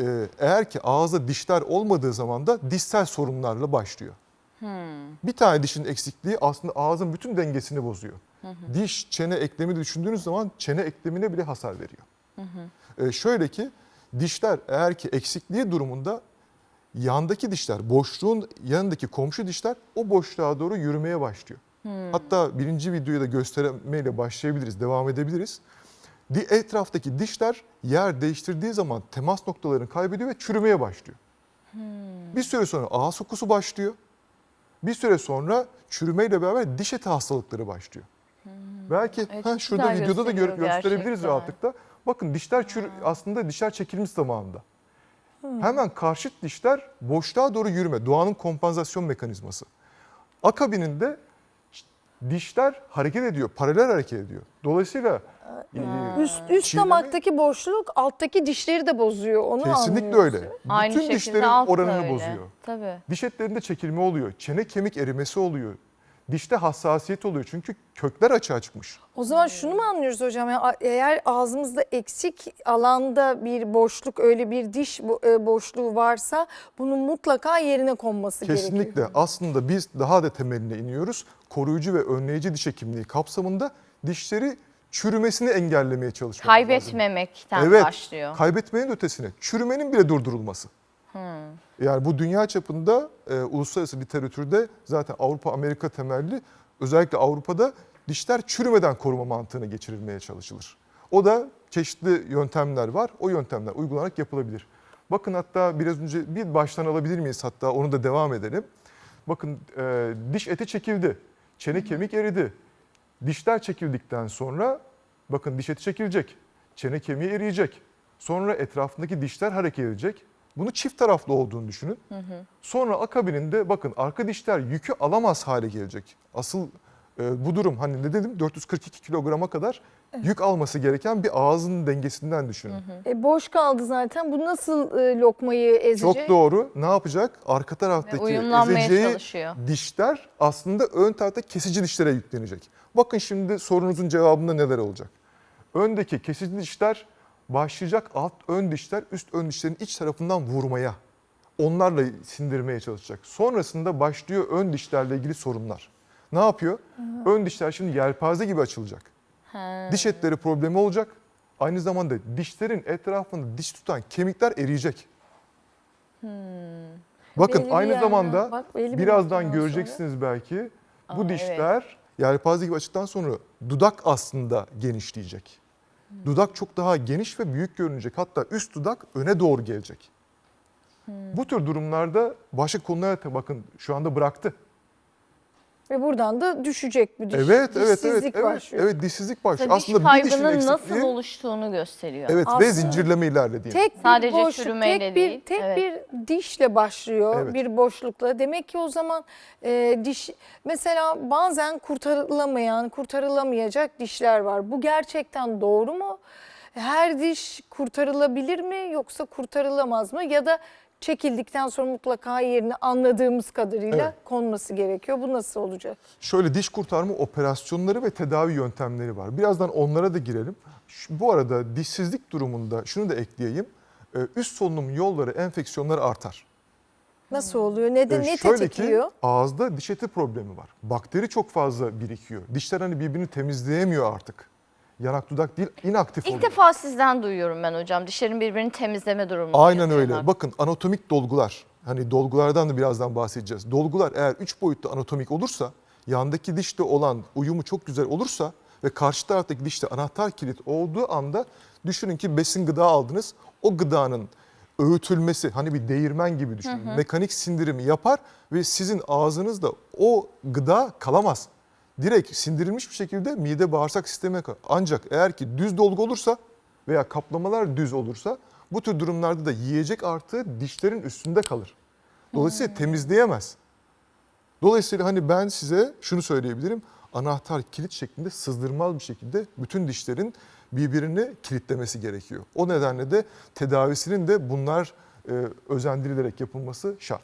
e, eğer ki ağızda dişler olmadığı zaman da dişsel sorunlarla başlıyor. Bir tane dişin eksikliği aslında ağzın bütün dengesini bozuyor. Diş, çene eklemi düşündüğünüz zaman çene eklemine bile hasar veriyor. E, şöyle ki dişler eğer ki eksikliği durumunda yandaki dişler, boşluğun yanındaki komşu dişler o boşluğa doğru yürümeye başlıyor. Hatta birinci videoyu da göstermeyle başlayabiliriz, devam edebiliriz. Di- Etraftaki dişler yer değiştirdiği zaman temas noktalarını kaybediyor ve çürümeye başlıyor. Bir süre sonra ağız kokusu başlıyor. Bir süre sonra çürümeyle beraber diş eti hastalıkları başlıyor. Belki Evet, ha, şurada videoda da gösteriyor gösterebiliriz gerçekten. rahatlıkla. Bakın dişler çürü, aslında dişler çekilmiş zamanında. Hemen karşıt dişler boşluğa doğru yürüme. Doğanın kompansasyon mekanizması. Akabininde dişler hareket ediyor, paralel hareket ediyor. Dolayısıyla e, Üst, üst Çiğneme- damaktaki boşluk alttaki dişleri de bozuyor. Onu kesinlikle anlıyoruz. öyle. Aynı Bütün şekilde dişlerin alt da oranını öyle. bozuyor. Tabii. Diş etlerinde çekilme oluyor, çene kemik erimesi oluyor. Dişte hassasiyet oluyor çünkü kökler açığa çıkmış. O zaman şunu mu anlıyoruz hocam? Yani eğer ağzımızda eksik alanda bir boşluk, öyle bir diş e, boşluğu varsa bunun mutlaka yerine konması gerekiyor. Kesinlikle aslında biz daha da temeline iniyoruz. Koruyucu ve önleyici diş hekimliği kapsamında dişleri çürümesini engellemeye lazım. Kaybetmemekten Evet, başlıyor. kaybetmenin ötesine çürümenin bile durdurulması. Yani bu dünya çapında e, uluslararası literatürde zaten Avrupa Amerika temelli özellikle Avrupa'da dişler çürümeden koruma mantığına geçirilmeye çalışılır. O da çeşitli yöntemler var. O yöntemler uygulanarak yapılabilir. Bakın hatta biraz önce bir baştan alabilir miyiz hatta onu da devam edelim. Bakın e, diş eti çekildi. Çene kemik eridi. Dişler çekildikten sonra bakın diş eti çekilecek. Çene kemiği eriyecek. Sonra etrafındaki dişler hareket edecek. Bunu çift taraflı olduğunu düşünün. Sonra akabininde bakın arka dişler yükü alamaz hale gelecek. Asıl e, bu durum hani ne dedim 442 kilograma kadar yük alması gereken bir ağzın dengesinden düşünün. E, boş kaldı zaten. Bu nasıl e, lokmayı ezecek? Çok doğru. Ne yapacak? Arka taraftaki ezeceği çalışıyor. dişler aslında ön tarafta kesici dişlere yüklenecek. Bakın şimdi sorunuzun cevabında neler olacak. Öndeki kesici dişler başlayacak alt ön dişler üst ön dişlerin iç tarafından vurmaya. Onlarla sindirmeye çalışacak. Sonrasında başlıyor ön dişlerle ilgili sorunlar. Ne yapıyor? Ön dişler şimdi yelpaze gibi açılacak. Ha. Diş etleri problemi olacak. Aynı zamanda dişlerin etrafında diş tutan kemikler eriyecek. Bakın Belli aynı zamanda bak birazdan göreceksiniz belki. Bu Aa, dişler yelpaze gibi açtıktan sonra dudak aslında genişleyecek. Dudak çok daha geniş ve büyük görünecek. Hatta üst dudak öne doğru gelecek. Bu tür durumlarda başka konulara bakın şu anda bıraktı. Ve buradan da düşecek bu diş. Evet, evet, evet, Dişsizlik evet, başlıyor. evet dişsizlik başlıyor. Diş Aslında bir dişin kaybının nasıl eksikliği, oluştuğunu gösteriyor. evet ve Aslında- zincirleme ilerlediğini. Tek bir Sadece boşluk, çürümeyle tek değil, Bir, tek evet. bir dişle başlıyor, Evet. bir boşlukla. Demek ki o zaman e, diş mesela bazen kurtarılamayan, kurtarılamayacak dişler var. Bu gerçekten doğru mu? Her diş kurtarılabilir mi yoksa kurtarılamaz mı? Ya da çekildikten sonra mutlaka yerine anladığımız kadarıyla Evet. konması gerekiyor. Bu nasıl olacak? Şöyle diş kurtarma operasyonları ve tedavi yöntemleri var. Birazdan onlara da girelim. Şu- Bu arada dişsizlik durumunda şunu da ekleyeyim. Ee, Üst solunum yolları enfeksiyonları artar. Nasıl oluyor? Ne de Ee, ne Şöyle tetikliyor? ki ağızda diş eti problemi var. Bakteri çok fazla birikiyor. Dişler hani birbirini temizleyemiyor artık. Yanak dudak değil inaktif İlk oluyor. defa sizden duyuyorum ben hocam. Dişlerin birbirini temizleme durumu. Aynen öyle. yaşayan. Bakın anatomik dolgular. Hani dolgulardan da birazdan bahsedeceğiz. Dolgular eğer 3 boyutlu anatomik olursa, yandaki dişte olan uyumu çok güzel olursa ve karşı taraftaki dişte anahtar kilit olduğu anda düşünün ki besin gıda aldınız. O gıdanın öğütülmesi hani bir değirmen gibi düşünün. Mekanik sindirimi yapar ve sizin ağzınızda o gıda kalamaz. Direkt sindirilmiş bir şekilde mide bağırsak sistemine. Ancak eğer ki düz dolgu olursa veya kaplamalar düz olursa bu tür durumlarda da yiyecek artığı dişlerin üstünde kalır. Dolayısıyla temizleyemez. Dolayısıyla hani ben size şunu söyleyebilirim. Anahtar kilit şeklinde sızdırmaz bir şekilde bütün dişlerin birbirini kilitlemesi gerekiyor. O nedenle de tedavisinin de bunlar e, özendirilerek yapılması şart.